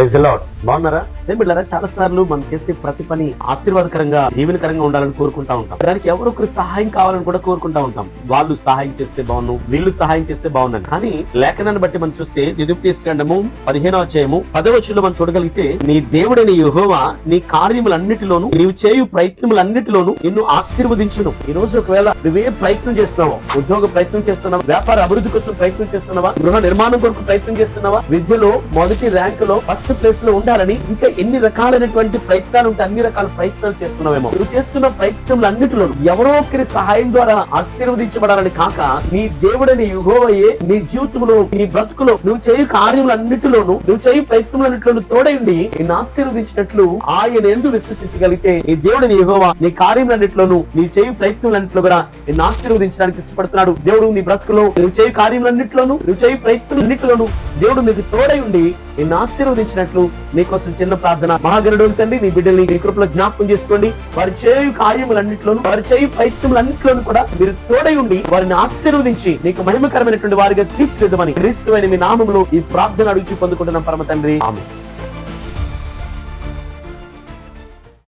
Praise the Lord. బాగున్నారా? ఏం బిడ్డారా చాలా సార్లు మనం చేసే ప్రతి పని ఆశీర్వాదకరంగా జీవనకరంగా ఉండాలని కోరుకుంటా ఉంటాం. దానికి ఎవరో ఒకరు సహాయం కావాలని కూడా కోరుకుంటా ఉంటాం. వాళ్ళు సహాయం చేస్తే బాగున్నాం వీళ్ళు సహాయం చేస్తే బాగున్నాను కానీ లేఖనాన్ని బట్టి మనం చూస్తే దిదుప్తీస్కండము పదిహేనో అధ్యాయము పదవచ్చులో మనం చూడగలిగితే నీ దేవుడైన యెహోవా నీ కార్యములన్నిటిలోను నీవు చేయు ప్రయత్నములన్నిటిలోను నిన్ను ఆశీర్వదించును. ఈ రోజు ఒకవేళ నువ్వే ప్రయత్నం చేస్తున్నావా ఉద్యోగ ప్రయత్నం చేస్తున్నావా వ్యాపార అభివృద్ధి కోసం ప్రయత్నం చేస్తున్నావా గృహ నిర్మాణం కొరకు ప్రయత్నం చేస్తున్నావా విద్యలో మొదటి ర్యాంక్లో ఫస్ట్ ప్లేస్లో ఉండాలని ఇంకా ఎన్ని రకాలైనటువంటి ప్రయత్నాలు ఉంటే అన్ని రకాల ప్రయత్నాలు చేస్తున్నావేమో. నువ్వు చేస్తున్న ప్రయత్నములు అన్నిటిలో ఎవరో ఒకరి సహాయం ద్వారా ఆశీర్వదించబడాలని కాక నీ దేవుడని యుగోవయ్యే నీ జీవితంలో నీ బ్రతుకులో నువ్వు చేయు కార్యములన్నిటిలోను నువ్వు చేయు ప్రయత్నములన్నిటిలోను తోడైండి నిన్ను ఆశీర్వదించినట్లు ఆయన ఎందు విశ్వసించగలిగితే నీ దేవుడిని యుగోవా నీ కార్యములన్నిటిలోను నీ చేయు ప్రయత్నములన్నిటిలో కూడా నిన్ను ఆశీర్వదించడానికి ఇష్టపడుతున్నాడు. దేవుడు నీ బ్రతుకులో నువ్వు చేయు కార్యములన్నిటిలోను నువ్వు చేయు ప్రయత్నములన్నిటిలోను దేవుడు నీకు తోడై ఉండి నిన్ను ఆశీర్వదించినట్లు నీకోసం చిన్న ప్రార్థన మహాగరుడు తండ్రి నీ బిడ్డల్ని నీ కృపలో జ్ఞాపకం చేసుకోండి. వారి చేయు కార్యములన్నింటిలోనూ వారి చేయు ప్రయత్నములన్నింటిలోనూ కూడా మీరు తోడై ఉండి వారిని ఆశీర్వదించి నీకు మహిమకరమైనటువంటి వారిగా తీర్చిదిద్దమని క్రీస్తువైన మీ నామంలో ఈ ప్రార్థన అడుగుచి పొందుకుంటున్నాం పరమ తండ్రి. ఆమె